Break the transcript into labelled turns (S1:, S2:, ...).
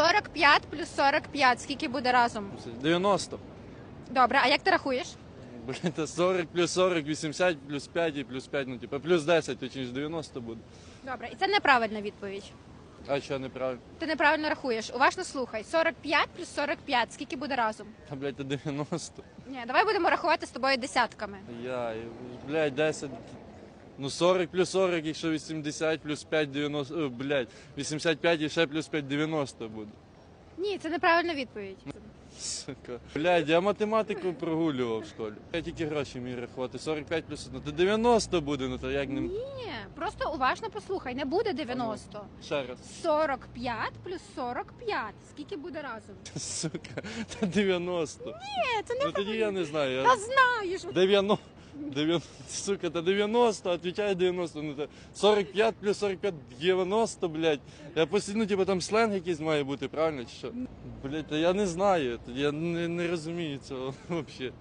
S1: 45 плюс 45. Скільки буде разом?
S2: 90.
S1: Добре, а як ти рахуєш?
S2: Блін, та 40 плюс 40, 80 плюс 5 і плюс 5, ну типу плюс 10, точніше 90 буде.
S1: Добре, і це неправильна відповідь.
S2: А що неправильно?
S1: Ти неправильно рахуєш. Уважно слухай. 45 плюс 45. Скільки буде разом?
S2: Та, блядь, та 90.
S1: Ні, давай будемо рахувати з тобою десятками.
S2: Я, блядь, 10. Ну 40 плюс 40, якщо 80 плюс 5, 90, о, блядь, 85 і ще плюс 5, 90 буде.
S1: Ні, це неправильна відповідь.
S2: Сука. Блядь, я математику прогулював в школі. Я тільки гроші міг рахувати. 45 плюс 1, то 90 буде, ну то як не...
S1: Ні, просто уважно послухай, не буде 90.
S2: Ще раз.
S1: 45 плюс 45. Скільки буде разом?
S2: Сука, та 90.
S1: Ні, це не
S2: Ну тоді я не знаю. Я...
S1: Та знаєш.
S2: 90. 90, сука, это 90, отвечаю 90, ну это 45 плюс 45, 90, блядь. Я постійно, ну, типу, там сленг якийсь має бути, правильно, чи що? Блядь, я не знаю, я не, не розумію цього взагалі.